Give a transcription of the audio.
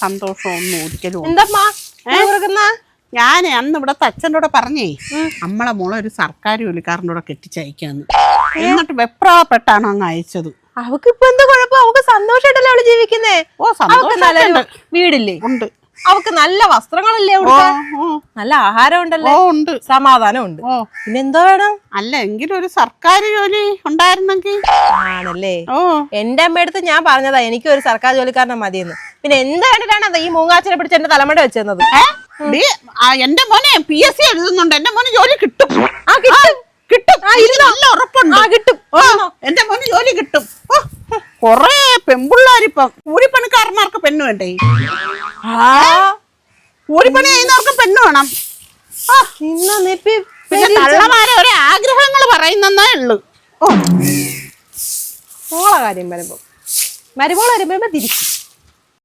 സന്തോഷമൊന്നും ഒരിക്കലും. എന്തമ്മാ ഞാൻ അന്ന് ഇവിടെ അച്ഛന്റെ കൂടെ പറഞ്ഞേ നമ്മളെ മോളെ ഒരു സർക്കാർ ജോലിക്കാരന്റെ കൂടെ കെട്ടിച്ചയക്കാന്ന്. എന്നിട്ട് വെപ്രാപ്പെട്ടാണ് അങ്ങ് അയച്ചത്. അവക്ക് ഇപ്പൊ എന്താ കുഴപ്പം? അവക്ക് സന്തോഷമായിട്ടല്ലേ അവൾ ജീവിക്കുന്നേ? ഓ സന്തോഷം വീടില്ലേ? ഉണ്ട്. അവക്ക് നല്ല വസ്ത്രങ്ങളല്ലേ ഓ നല്ല ആഹാരം ഓ ഉണ്ട്. സമാധാനം ഉണ്ട് ഓ. പിന്നെ എന്തോ വേണം? അല്ല എങ്കിലും ഒരു സർക്കാർ ജോലി ഉണ്ടായിരുന്നെങ്കിൽ. ആണല്ലേ. ഓ. എന്റെ അമ്മയടുത്ത് ഞാൻ പറഞ്ഞതാ എനിക്ക് ഒരു സർക്കാർ ജോലിക്കാരനെ മതിയെന്ന്. പിന്നെ എന്ത് കണ്ടിട്ടാണ് ഈ മൂങ്ങാച്ചിനെ പിടിച്ച് എന്റെ തലമുട വെച്ചത് ഏ? ഡി, ആ, എന്റെ മോനെ പി എസ് സി എഴുതുന്നുണ്ട്. എന്റെ മോന് ജോലി കിട്ടും. ആ കിട്ടും. കിട്ടും. എനിക്ക് നല്ല ഉറപ്പുണ്ട്. ആ കിട്ടും. ഓ എന്റെ മോന് ജോലി കിട്ടും. ഓ, കൊറേ പെമ്പിള്ളാരിപ്പം കൂലിപ്പണിക്കാരന്മാർക്ക് പെണ്ണ് വേണ്ടേ? കൂലിപ്പണി ചെയ്യുന്നവർക്ക് പെണ്ണ് വേണം. ആ, നിന്ന നെപ്പി പിന്നെ തള്ളമാരെ ഒരേ ആഗ്രഹങ്ങൾ പറയുന്നേ ഉള്ളു. ഓ. ഓളെ കാര്യം വരുമ്പോ മരുമോളെ വരുമ്പോ തിരിച്ചു.